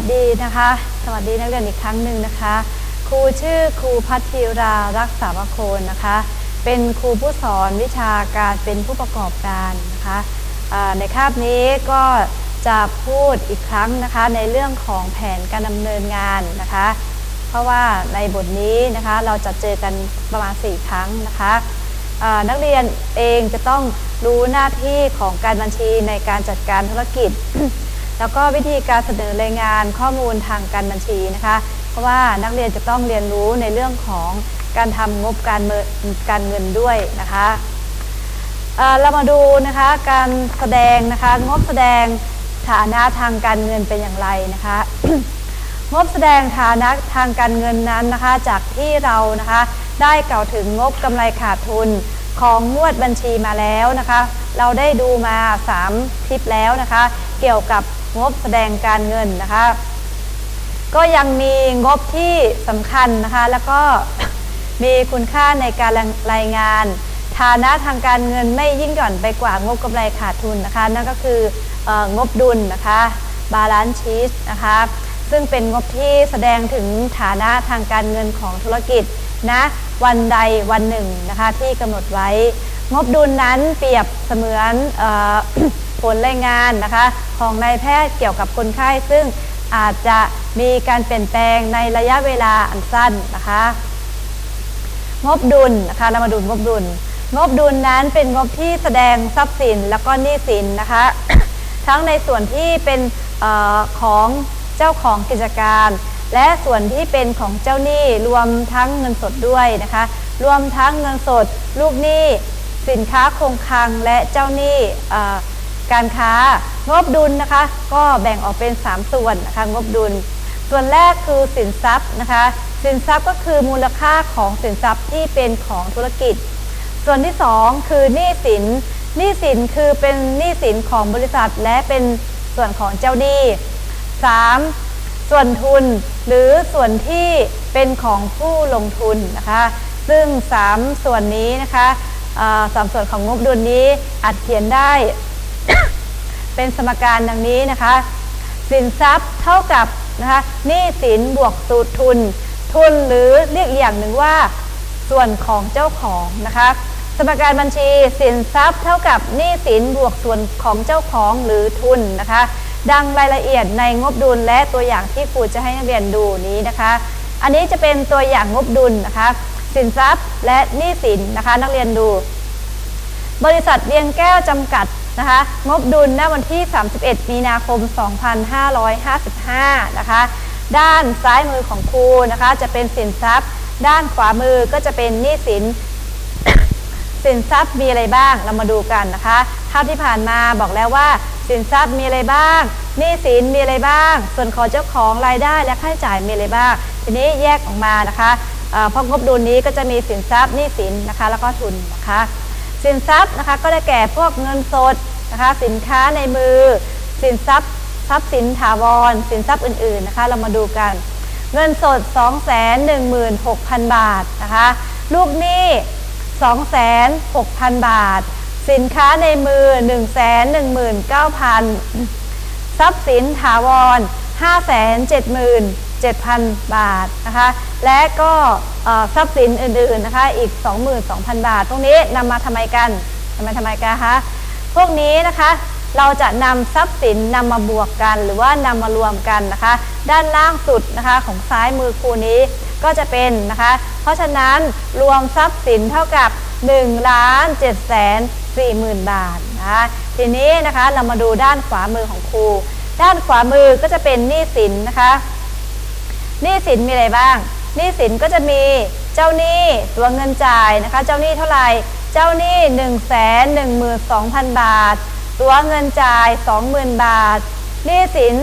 วัสดีนะคะ สวัสดีนักเรียนอีกครั้งหนึ่งนะคะ ครูชื่อครูพัทธิรารักษาวโคนนะคะ เป็นครูผู้สอนวิชาการเป็นผู้ประกอบการนะคะในคาบนี้ก็จะพูดอีกครั้งนะคะในเรื่องของแผนการดำเนินงานนะคะ เพราะว่าในบทนี้นะคะเราจะเจอกันประมาณ 4 ครั้งนะคะนักเรียนเองจะต้องรู้หน้าที่ของการบัญชีในการจัดการธุรกิจ แล้วก็วิธีการเสนอรายงานข้อมูลทางการบัญชีนะคะ เพราะว่านักเรียนจะต้องเรียนรู้ในเรื่องของการทำงบการเการเงินด้วยนะคะเเรามาดูนะคะการแสดงนะคะงบแสดงฐานะทางการเงินเป็นอย่างไรนะคะงบแสดงฐานะทางการเงินนั้นนะคะ จากที่เรานะคะได้กล่าวถึงงบกำไรขาดทุนของงวดบัญชีมาแล้วนะคะ เราได้ดูมา 3 คลิปแล้วนะคะ เกี่ยวกับ งบแสดงการเงินนะคะ ก็ยังมีงบที่สำคัญนะคะ แล้วก็มีคุณค่าในการรายงาน ฐานะทางการเงินไม่ยิ่งหย่อนไปกว่างบกำไรขาดทุนนะคะ นั่นก็คือองบดุลนะคะบาลานซ์ชีสนะคะซึ่งเป็นงบที่แสดงถึงฐานะทางการเงินของธุรกิจนะวันใดวันหนึ่งนะคะที่กำหนดไว้ งบดุลนั้นเปรียบเสมือนออ ผลรายงานนะคะ ของนายแพทย์เกี่ยวกับคนไข้ซึ่งอาจจะมีการเปลี่ยนแปลงในระยะเวลาอันสั้นนะคะงบดุลนะคะเรามาดูงบดุล งบดุลนั้นเป็นงบที่แสดงทรัพย์สินแล้วก็หนี้สินนะคะ ทั้งในส่วนที่เป็นออของเจ้าของกิจการ และส่วนที่เป็นของเจ้าหนี้รวมทั้งเงินสดด้วยนะคะ รวมทั้งเงินสด ลูกหนี้ สินค้าคงคลังและเจ้าหนี้ การค้างบดุลนะคะ ก็แบ่งออกเป็น 3 ส่วนนะคะงบดุล ส่วนแรกคือสินทรัพย์นะคะ สินทรัพย์ก็คือมูลค่าของสินทรัพย์ที่เป็นของธุรกิจ ส่วนที่ 2 คือหนี้สินหนี้สินคือเป็นหนี้สินของบริษัทและเป็นส่วนของเจ้าหนี้ 3. ส่วนทุนหรือส่วนที่เป็นของผู้ลงทุนนะคะ ซึ่ง 3 ส่วนนี้นะคะสามส่วนของงบดุลนี้อาจเขียนได้ เป็นสมการดังนี้นะคะ สินทรัพย์เท่ากับนะคะหนี้สินบวกสูตรทุน ทุนหรือเรียกอีกอย่างหนึ่งว่า ส่วนของเจ้าของนะคะสมการบัญชีสินทรัพย์เท่ากับหนี้สินบวกส่วนของเจ้าของหรือทุนนะคะ ดังรายละเอียดในงบดุลและตัวอย่างที่ครูจะให้นักเรียนดูนี้นะคะ อันนี้จะเป็นตัวอย่างงบดุลนะคะ สินทรัพย์และหนี้สินนะคะ นักเรียนดู บริษัทเวียงแก้วจำกัด นะคะ งบดุลณวันที่ 31 มีนาคม 2555 นะคะ ด้านซ้ายมือของครูนะคะ จะเป็นสินทรัพย์ ด้านขวามือก็จะเป็นหนี้สิน สินทรัพย์มีอะไรบ้าง เรามาดูกันนะคะคราวที่ผ่านมาบอกแล้วว่า สินทรัพย์มีอะไรบ้างหนี้สินมีอะไรบ้าง ส่วนของเจ้าของรายได้และค่าใช้จ่ายมีอะไรบ้าง ทีนี้แยกออกมานะคะเอ่อเพราะงบดุลนี้ก็จะมีสินทรัพย์หนี้สินนะคะ แล้วก็ทุนนะคะ สินทรัพย์นะคะก็ได้แก่พวกเงินสดนะคะสินค้าในมือ สินทรัพย์ทรัพย์สินถาวร สินทรัพย์อื่นๆนะคะเรามาดูกัน เงินสด 216,000 บาทนะคะลูกหนี้ 2,600,000บาท สินค้าในมือ 119,000 ทรัพย์สินถาวร 7,000 บาทนะคะและก็ทรัพย์สินอื่นๆนะคะอีก 22,000 บาท ตรงนี้นำมาทำไมกันทำไมทำไมกันคะพวกนี้นะคะเราจะนำทรัพย์สินนำมาบวกกัน หรือว่านำมารวมกันนะคะ ด้านล่างสุดนะคะของซ้ายมือครูนี้ก็จะเป็นนะคะ เพราะฉะนั้นรวมทรัพย์สินเท่ากับ1ล้าน7แสน4หมื่นบาทนะคะทีนี้นะคะเรามาดูด้านขวามือของครู ด้านขวามือก็จะเป็นหนี้สินนะคะ หนี้สินมีอะไรบ้างหนี้สินก็จะมีเจ้าหนี้ตัวเงินจ่ายนะคะ เจ้าหนี้เท่าไหร่ เจ้าหนี้1นึ่งแสนหนึ่งหมื่นสองพันบาท ตัวเงินจ่าย 20,000 บาทหนี้สิน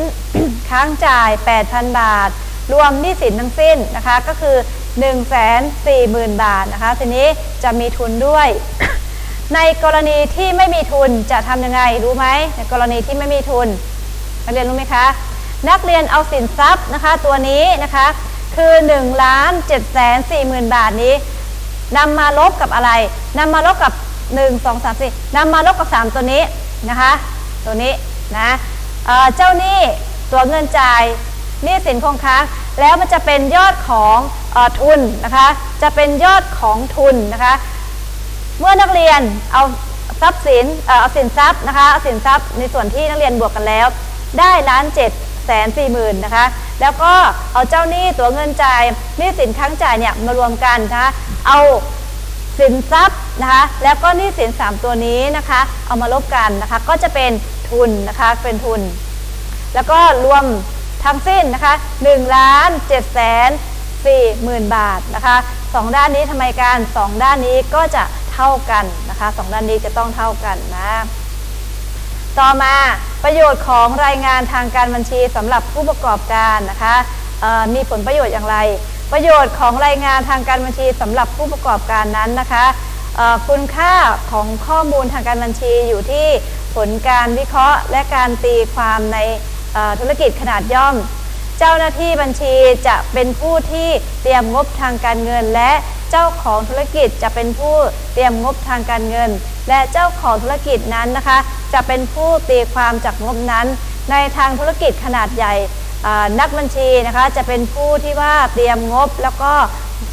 ค้างจ่าย 8,000 บาท รวมหนี้สินทั้งสิ้นนะคะก็คือ 1 4 0 0 0 0 บาทนะคะ ทีนี้จะมีทุนด้วย ในกรณีที่ไม่มีทุนจะทำยังไงรู้ไหมในกรณีที่ไม่มีทุนนักเรียนรู้ไหมคะ นักเรียนเอาสินทรัพย์นะคะ ตัวนี้นะคะ คือ1ล้าน7แสน4หมื่นบาทนี้นำมาลบกับอะไรนำมาลบกับ 1 2 3 4นำมาลบกับ 3 ตัวนี้นะคะ ตัวนี้นะเเจ้าหนี้ตัวเงินจ่ายหนี้สินคงค้างแล้วมันจะเป็นยอดของอทุนนะคะ จะเป็นยอดของทุนนะคะ เมื่อนักเรียนเอาทรัพย์สินเอ่อเอาสินทรัพย์นะคะเอาสินทรัพย์ในส่วนที่นักเรียนบวกกันแล้ว ได้ล้านเจ็ด แสนสี่หมื่นนะคะ แล้วก็เอาเจ้าหนี้ตัวเงินจ่ายหนี้สินค้างจ่ายเนี่ยมารวมกันนะคะเอาสินทรัพย์นะคะแล้วก็หนี้สินสามตัวนี้นะคะ เอามาลบกันนะคะ ก็จะเป็นทุนนะคะเป็นทุน แล้วก็รวมทั้งสิ้นนะคะ1ล้าน7แสน4หมื่นบาทนะคะสองด้านนี้ทำไมกันสองด้านนี้ก็จะเท่ากันนะคะสองด้านนี้จะต้องเท่ากันนะ ต่อมาประโยชน์ของรายงานทางการบัญชีสำหรับผู้ประกอบการนะคะมีผลประโยชน์อย่างไร ประโยชน์ของรายงานทางการบัญชีสำหรับผู้ประกอบการนั้นนะคะคุณค่าของข้อมูลทางการบัญชีอยู่ที่ผลการวิเคราะห์ และการตีความในธุรกิจขนาดย่อม เจ้าหน้าที่บัญชีจะเป็นผู้ที่เตรียมงบทางการเงิน และเจ้าของธุรกิจจะเป็นผู้เตรียมงบทางการเงิน และเจ้าของธุรกิจนั้นนะคะ จะเป็นผู้ตีความจากงบนั้น ในทางธุรกิจขนาดใหญ่นักบัญชีนะคะจะเป็นผู้ที่ว่าเตรียมงบ แล้วก็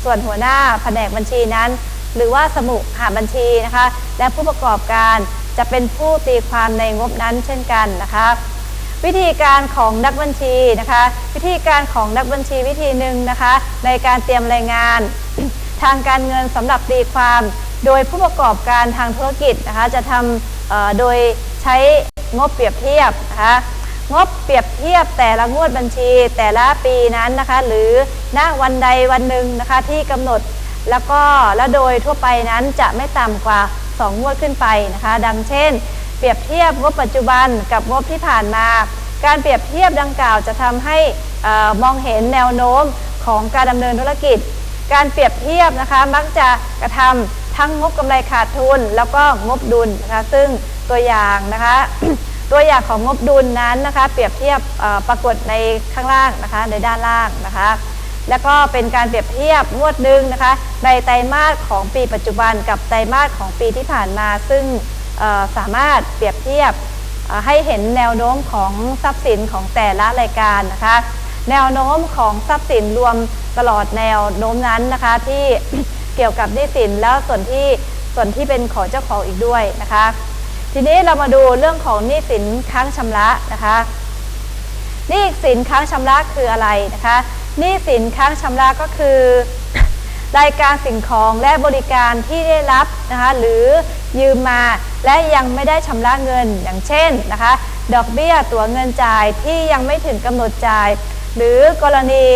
ส่วนหัวหน้าแผนกบัญชีนั้น หรือว่าสมุหาบัญชีนะคะ และผู้ประกอบการจะเป็นผู้ตีความในงบนั้นเช่นกันนะคะ วิธีการของนักบัญชีนะคะ วิธีการของนักบัญชีวิธีหนึ่งนะคะ ในการเตรียมรายงาน ทางการเงินสำหรับตีความ โดยผู้ประกอบการทางธุรกิจนะคะจะทำโดยใช้งบเปรียบเทียบนะคะงบเปรียบเทียบแต่ละงวดบัญชี แต่ละปีนั้นนะคะหรือณวันใดวันหนึ่งนะคะที่กำหนดแล้วก็และโดยทั่วไปนั้นจะไม่ต่ำกว่า 2 งวดขึ้นไปนะคะ ดังเช่น เปรียบเทียบงบปัจจุบันกับงบที่ผ่านมา การเปรียบเทียบดังกล่าวจะทำให้มองเห็นแนวโน้มของการดำเนินธุรกิจ การเปรียบเทียบนะคะมักจะกระทำ ทั้งงบกำไรขาดทุน แล้วก็งบดุลนะคะซึ่งตัวอย่างนะคะตัวอย่างของงบดุลนั้นนะคะเปรียบเทียบปรากฏในข้างล่างนะคะในด้านล่างนะคะแล้วก็เป็นการเปรียบเทียบงวดหนึ่งนะคะในไตรมาสของปีปัจจุบันกับไตรมาสของปีที่ผ่านมา ซึ่งสามารถเปรียบเทียบให้เห็นแนวโน้มของทรัพย์สินของแต่ละรายการนะคะ แนวโน้มของทรัพย์สินรวมตลอดแนวโน้มนั้นนะคะที่ เกี่ยวกับหนี้สินแล้วส่วนที่ส่วนที่เป็นของเจ้าของอีกด้วยนะคะ ทีนี้เรามาดูเรื่องของหนี้สินค้างชำระนะคะหนี้สินค้างชำระคืออะไรนะคะหนี้สินค้างชำระก็คือ รายการสิ่งของและบริการที่ได้รับนะคะหรือยืมมาและยังไม่ได้ชำระเงินอย่างเช่นนะคะ ดอกเบี้ยตั๋วเงินจ่ายที่ยังไม่ถึงกำหนดจ่าย หรือกรณี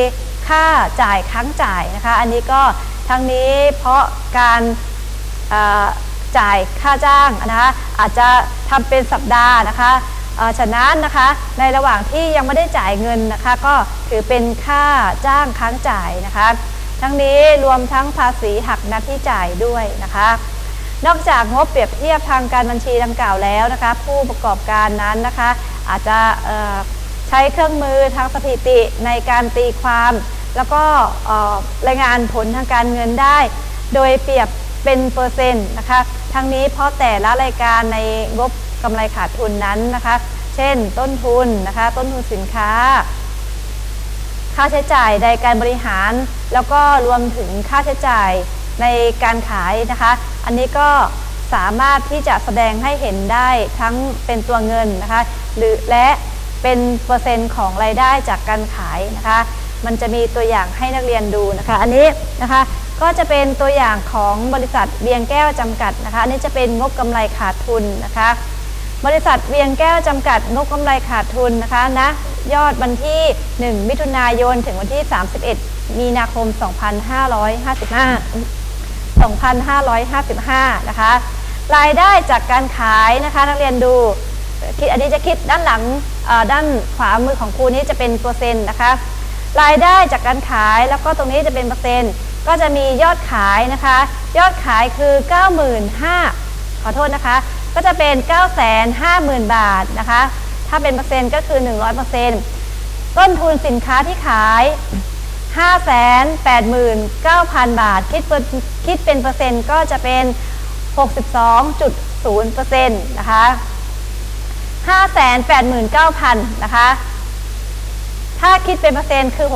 ค่าจ่ายค้างจ่ายนะคะ อันนี้ก็ทั้งนี้เพราะการจ่ายค่าจ้างนะคะอาจจะทำเป็นสัปดาห์นะคะเอ่อฉะนั้นนะคะในระหว่างที่ยังไม่ได้จ่ายเงินนะคะก็ถือเป็นค่าจ้างค้างจ่ายนะคะ ทั้งนี้รวมทั้งภาษีหักนัดที่จ่ายด้วยนะคะนอกจากงบเปรียบเทียบทางการบัญชีดังกล่าวแล้วนะคะ ผู้ประกอบการนั้นนะคะ อาจจะใช้เครื่องมือทางสถิติในการตีความ แล้วก็รายงานผลทางการเงินได้ โดยเปรียบเป็นเปอร์เซ็นต์นะคะทั้งนี้เพราะแต่ละรายการในงบกำไรขาดทุนนั้นนะคะ เช่นต้นทุนนะคะ ต้นทุนสินค้า ค่าใช้จ่ายในการบริหาร แล้วก็รวมถึงค่าใช้จ่ายในการขายนะคะ อันนี้ก็สามารถที่จะแสดงให้เห็นได้ทั้งเป็นตัวเงินนะคะ หรือและเป็นเปอร์เซ็นต์ของรายได้จากการขายนะคะ มันจะมีตัวอย่างให้นักเรียนดูนะคะ อันนี้นะคะก็จะเป็นตัวอย่างของบริษัทเบียงแก้วจำกัดนะคะอันนี้จะเป็นงบกำไรขาดทุนนะคะ บริษัทเวียงแก้วจำกัด งบกำไรขาดทุนนะคะนะยอดวันที่ 1 มิถุนายนถึงวันที่ 31 มีนาคม 2555 2555 นะคะ รายได้จากการขายนะคะนักเรียนดูคิดอันนี้จะคิดด้านหลังด้านขวามือของครูนี้จะเป็นเปอร์เซ็นต์นะคะ รายได้จากการขายแล้วก็ตรงนี้จะเป็นเปอร์เซ็นต์ก็จะมียอดขายนะคะ ยอดขายคือ 95,000ขอโทษนะคะ ก็จะเป็น 950,000 บาทนะคะ ถ้าเป็นเปอร์เซ็นต์ก็คือ 100%ต้นทุนสินค้าที่ขาย 589,000 บาท คิดเป็นคิดเป็นเปอร์เซ็นต์ก็จะเป็น 62.0%นะคะ 589,000 นะคะ ถ้าคิดเป็นเปอร์เซ็นต์คือ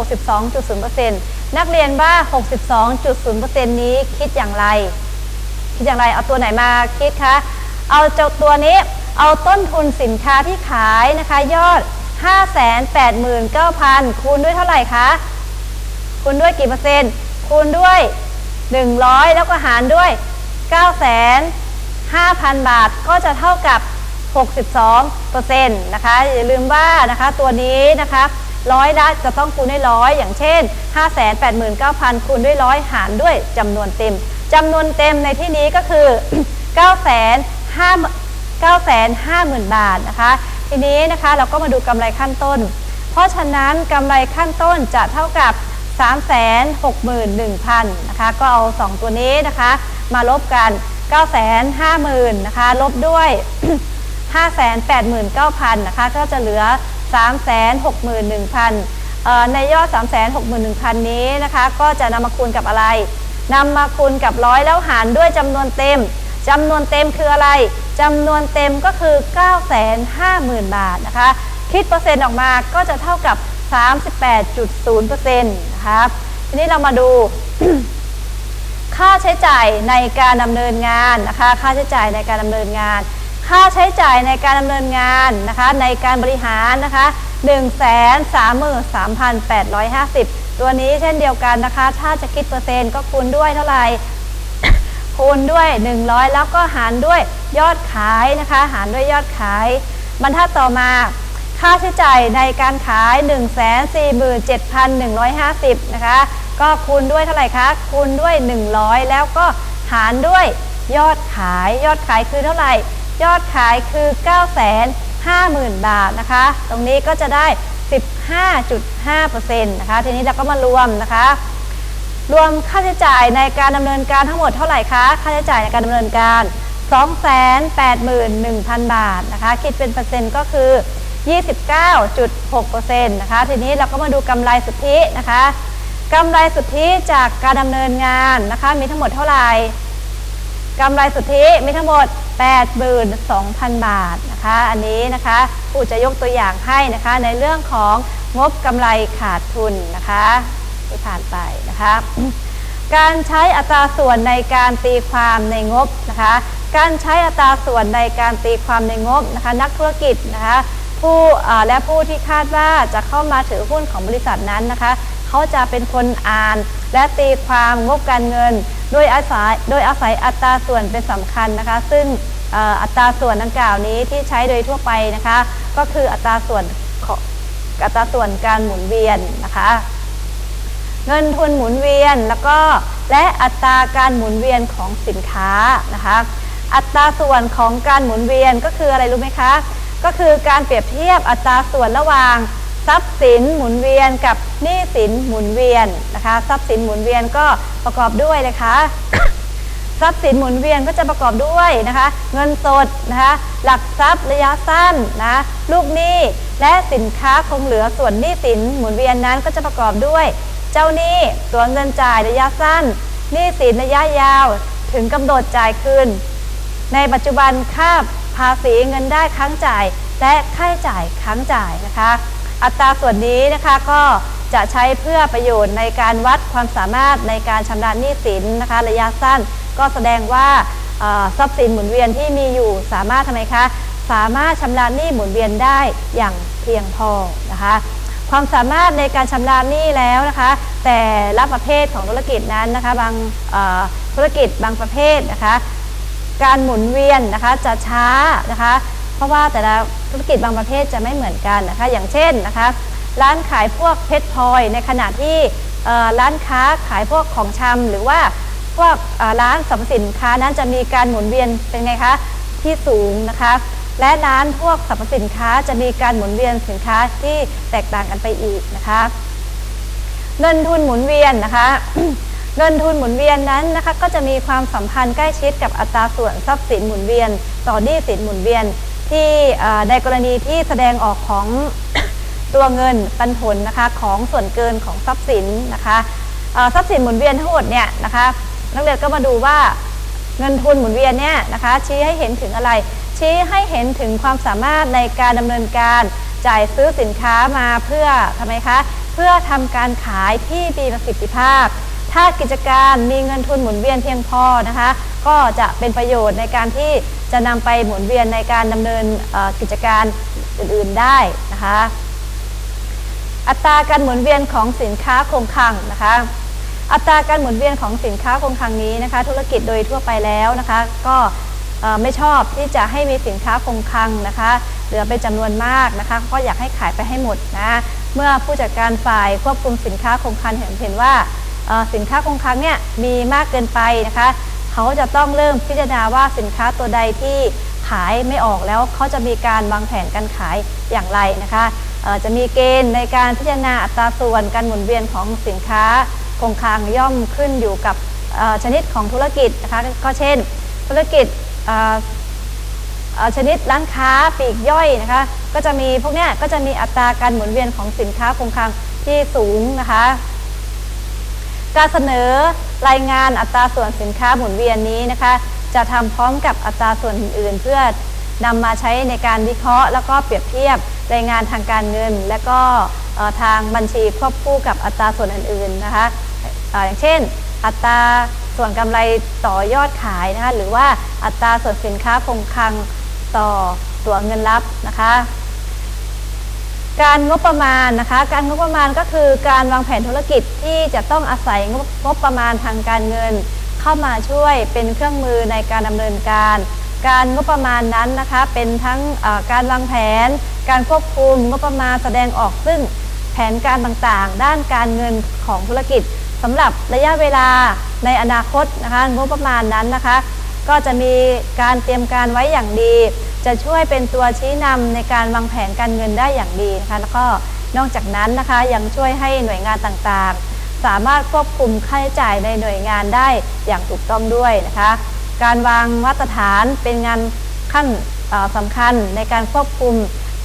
62.0%นักเรียนว่า 62.0%นี้คิดอย่างไร คิดอย่างไร เอาตัวไหนมาคิดคะ เอาเจ้าตัวนี้ เอาต้นทุนสินค้าที่ขายนะคะ ยอด 589,000 คูณด้วยเท่าไหร่คะ คูณด้วยกี่เปอร์เซ็นต์ คูณด้วย 100 แล้วก็หารด้วย 95,000บาท ก็จะเท่ากับ 62%นะคะ อย่าลืมว่านะคะตัวนี้นะคะ ร้อยละจะต้องคูณด้วยร้อยอย่างเช่น 589,000 คูณด้วยร้อยหารด้วยจำนวนเต็มจำนวนเต็มในที่นี้ก็คือ950,000 บาทนะคะ ทีนี้นะคะเราก็มาดูกำไรขั้นต้น เพราะฉะนั้นกำไรขั้นต้นจะเท่ากับ 361,000นะคะก็เอา 2 ตัวนี้นะคะมาลบกัน 950,000นะคะลบด้วย 589,000นะคะก็จะเหลือ 361,000เอ่อในยอด 361,000 นี้นะคะ ก็จะนำมาคูณกับอะไรนำมาคูณกับร้อยแล้วหารด้วยจำนวนเต็มจำนวนเต็มคืออะไรจำนวนเต็มก็คือ 950,000 บาทนะคะ คิดเปอร์เซ็นต์ออกมาก็จะเท่ากับ 38.0%นะคะทีนี้เรามาดูค่าใช้จ่ายในการดำเนินงานนะคะ ค่าใช้จ่ายในการดำเนินงาน ค่าใช้จ่ายในการดำเนินงานนะคะในการบริหารนะคะ133,850 ตัวนี้เช่นเดียวกันนะคะ ถ้าจะคิดเปอร์เซ็นต์ก็คูณด้วยเท่าไหร่ คูณด้วย 100 แล้วก็หารด้วยยอดขายนะคะ หารด้วยยอดขาย บรรทัดต่อมา ค่าใช้จ่ายในการขาย 147,150 นะคะ ก็คูณด้วยเท่าไหร่คะ คูณด้วย 100 แล้วก็หารด้วยยอดขาย ยอดขายคือเท่าไหร่ ยอดขายคือ 950,000 บาทนะคะ ตรงนี้ก็จะได้ 15.5%นะคะ ทีนี้เราก็มารวมนะคะ รวมค่าใช้จ่ายในการดำเนินการทั้งหมดเท่าไหร่คะ ค่าใช้จ่ายในการดำเนินการ 281,000 บาทนะคะ คิดเป็นเปอร์เซ็นต์ก็คือ 29.6%นะคะ ทีนี้เราก็มาดูกำไรสุทธินะคะกำไรสุทธิจากการดำเนินงานนะคะ มีทั้งหมดเท่าไหร่ กำไรสุทธิมีทั้งหมด 82,000 บาทนะคะ อันนี้นะคะผู้จะยกตัวอย่างให้นะคะในเรื่องของงบกำไรขาดทุนนะคะที่ผ่านไปนะคะ การใช้อัตราส่วนในการตีความในงบนะคะ การใช้อัตราส่วนในการตีความในงบนะคะนักธุรกิจนะคะผู้และผู้ที่คาดว่าจะเข้ามาถือหุ้นของบริษัทนั้นนะคะ เขาจะเป็นคนอ่าน และตีความงบการเงิน โดยอาศัยโดยอาศัยอัตราส่วนเป็นสำคัญนะคะ ซึ่งอัตราส่วนดังกล่าวนี้ที่ใช้โดยทั่วไปนะคะ ก็คืออัตราส่วนอัตราส่วนการหมุนเวียนนะคะเงินทุนหมุนเวียนแล้วก็และอัตราการหมุนเวียนของสินค้านะคะ อัตราส่วนของการหมุนเวียนก็คืออะไรรู้ไหมคะ ก็คือการเปรียบเทียบอัตราส่วนระหว่าง ทรัพย์สินหมุนเวียนกับหนี้สินหมุนเวียนนะคะทรัพย์สินหมุนเวียนก็ประกอบด้วยนะคะทรัพย์สินหมุนเวียนก็จะประกอบด้วยนะคะ เงินสดนะคะหลักทรัพย์ระยะสั้นนะลูกหนี้และสินค้าคงเหลือส่วนหนี้สินหมุนเวียนนั้นก็จะประกอบด้วย เจ้าหนี้ตัวเงินจ่ายระยะสั้นหนี้สินระยะยาว ถึงกำหนดจ่ายคืน ในปัจจุบันค่าภาษีเงินได้ค้างจ่าย และค่าใช้จ่ายค้างจ่ายนะคะ อัตราส่วนนี้นะคะก็จะใช้เพื่อประโยชน์ในการวัดความสามารถในการชำระหนี้สินนะคะ ระยะสั้นก็แสดงว่าทรัพย์สินหมุนเวียนที่มีอยู่สามารถทำไมคะสามารถชำระหนี้หมุนเวียนได้อย่างเพียงพอนะคะความสามารถในการชำระหนี้แล้วนะคะ แต่ละประเภทของธุรกิจนั้นนะคะบางธุรกิจบางประเภทนะคะ การหมุนเวียนนะคะจะช้านะคะ ราะว่าแต่ละธุรกิจบางประเภทจะไม่เหมือนกันนะคะ อย่างเช่นนะคะ ร้านขายพวกเพชรพลอย ในขณะที่ร้านค้าขายพวกของชำหรือว่าพวกร้านสรรพสินค้านั้นจะมีการหมุนเวียนเป็นไงคะที่สูงนะคะ และร้านพวกสรรพสินค้าจะมีการหมุนเวียนสินค้าที่แตกต่างกันไปอีกนะคะเงินทุนหมุนเวียนนะคะเงินทุนหมุนเวียนนั้นนะคะก็จะมีความสัมพันธ์ใกล้ชิดกับอัตราส่วนทรัพย์สินหมุนเวียน ต่อหนี้สินหมุนเวียน ที่ในกรณีที่แสดงออกของตัวเงินปันผลนะคะของส่วนเกินของทรัพย์สินนะคะทรัพย์สินหมุนเวียนทั้งหมดเนี่ยนะคะนักเรียนก็มาดูว่าเงินทุนหมุนเวียนเนี่ยนะคะชี้ให้เห็นถึงอะไร ชี้ให้เห็นถึงความสามารถในการดำเนินการจ่ายซื้อสินค้ามาเพื่อทำไมคะเพื่อทำการขายที่มีประสิทธิภาพ ถ้ากิจการมีเงินทุนหมุนเวียนเพียงพอนะคะ ก็จะเป็นประโยชน์ในการที่จะนำไปหมุนเวียนในการดำเนินกิจการอื่นๆได้นะคะ อัตราการหมุนเวียนของสินค้าคงคลังนะคะอัตราการหมุนเวียนของสินค้าคงคลังนี้นะคะ ธุรกิจโดยทั่วไปแล้วนะคะ ก็ไม่ชอบที่จะให้มีสินค้าคงคลังนะคะเหลือเป็นจำนวนมากนะคะ ก็อยากให้ขายไปให้หมดนะเมื่อผู้จัดการฝ่ายควบคุมสินค้าคงคลังเห็นเห็นว่า สินค้าคงคลังเนี่ยมีมากเกินไปนะคะเขาจะต้องเริ่มพิจารณาว่าสินค้าตัวใดที่ขายไม่ออกแล้วเขาจะมีการวางแผนการขายอย่างไรนะคะจะมีเกณฑ์ในการพิจารณาอัตราส่วนการหมุนเวียนของสินค้าคงคลังย่อมขึ้นอยู่กับชนิดของธุรกิจนะคะก็เช่น ธุรกิจชนิดร้านค้าปลีกย่อยนะคะก็จะมีพวกเนี้ยก็จะมีอัตราการหมุนเวียนของสินค้าคงคลังที่สูงนะคะ การเสนอรายงานอัตราส่วนสินค้าหมุนเวียนนี้นะคะ จะทำพร้อมกับอัตราส่วนอื่นๆ เพื่อนำมาใช้ในการวิเคราะห์ แล้วก็เปรียบเทียบรายงานทางการเงิน และก็ทางบัญชีควบคู่กับอัตราส่วนอื่นๆนะคะอย่างเช่น อัตราส่วนกำไรต่อยอดขายนะคะหรือว่าอัตราส่วนสินค้าคงคลังต่อตัวเงินรับนะคะ การงบประมาณนะคะ การงบประมาณก็คือการวางแผนธุรกิจที่จะต้องอาศัยงบงบประมาณทางการเงิน เข้ามาช่วยเป็นเครื่องมือในการดำเนินการ การงบประมาณนั้นนะคะ เป็นทั้งการวางแผน การควบคุมงบประมาณแสดงออกซึ่งแผนการต่างๆ ด้านการเงินของธุรกิจสำหรับระยะเวลาในอนาคตนะคะงบประมาณนั้นนะคะ ก็จะมีการเตรียมการไว้อย่างดี จะช่วยเป็นตัวชี้นำในการวางแผนการเงินได้อย่างดีนะคะแล้วก็นอกจากนั้นนะคะยังช่วยให้หน่วยงานต่างๆ สามารถควบคุมค่าใช้จ่ายในหน่วยงานได้อย่างถูกต้องด้วยนะคะ การวางมาตรฐานเป็นงานขั้นสำคัญในการควบคุม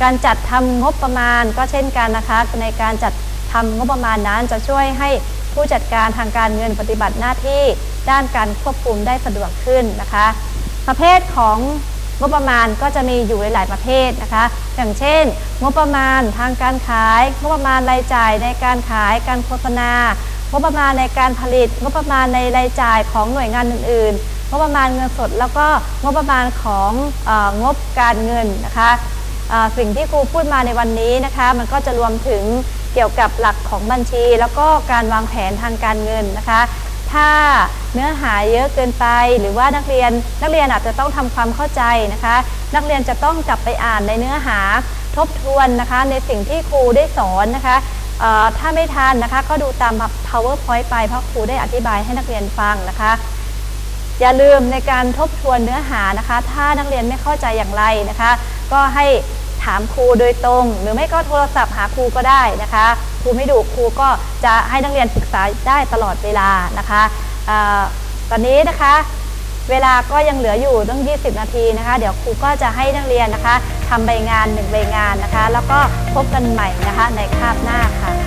การจัดทำงบประมาณก็เช่นกันนะคะในการจัดทำงบประมาณนั้นจะช่วยให้ผู้จัดการทางการเงินปฏิบัติหน้าที่ด้านการควบคุมได้สะดวกขึ้นนะคะ ประเภทของ งบประมาณก็จะมีอยู่หลายๆประเภทนะคะ อย่างเช่น งบประมาณทางการขาย งบประมาณรายจ่ายในการขายการโฆษณางบประมาณในการผลิต งบประมาณในรายจ่ายของหน่วยงานอื่นๆ งบประมาณเงินสด แล้วก็งบประมาณของงบการเงินนะคะสิ่งที่ครูพูดมาในวันนี้นะคะ มันก็จะรวมถึงเกี่ยวกับหลักของบัญชี แล้วก็การวางแผนทางการเงินนะคะ ถ้า เนื้อหาเยอะเกินไป หรือว่านักเรียนนักเรียนอาจจะต้องทำความเข้าใจนะคะ นักเรียนจะต้องกลับไปอ่านในเนื้อหาทบทวนนะคะในสิ่งที่ครูได้สอนนะคะถ้าไม่ทันนะคะก็ดูตาม powerpoint ไปเพราะครูได้อธิบายให้นักเรียนฟังนะคะ อย่าลืมในการทบทวนเนื้อหานะคะ ถ้านักเรียนไม่เข้าใจอย่างไรนะคะ ก็ให้ถามครูโดยตรง หรือไม่ก็โทรศัพท์หาครูก็ได้นะคะ ครูไม่ดุครูก็จะให้นักเรียนศึกษาได้ตลอดเวลานะคะ ตอนนี้นะคะ เวลาก็ยังเหลืออยู่ตั้ง 20 นาทีนะคะ เดี๋ยวครูก็จะให้นักเรียนนะคะทำใบงานหนึ่งใบงานนะคะ แล้วก็พบกันใหม่นะคะในคาบหน้าค่ะ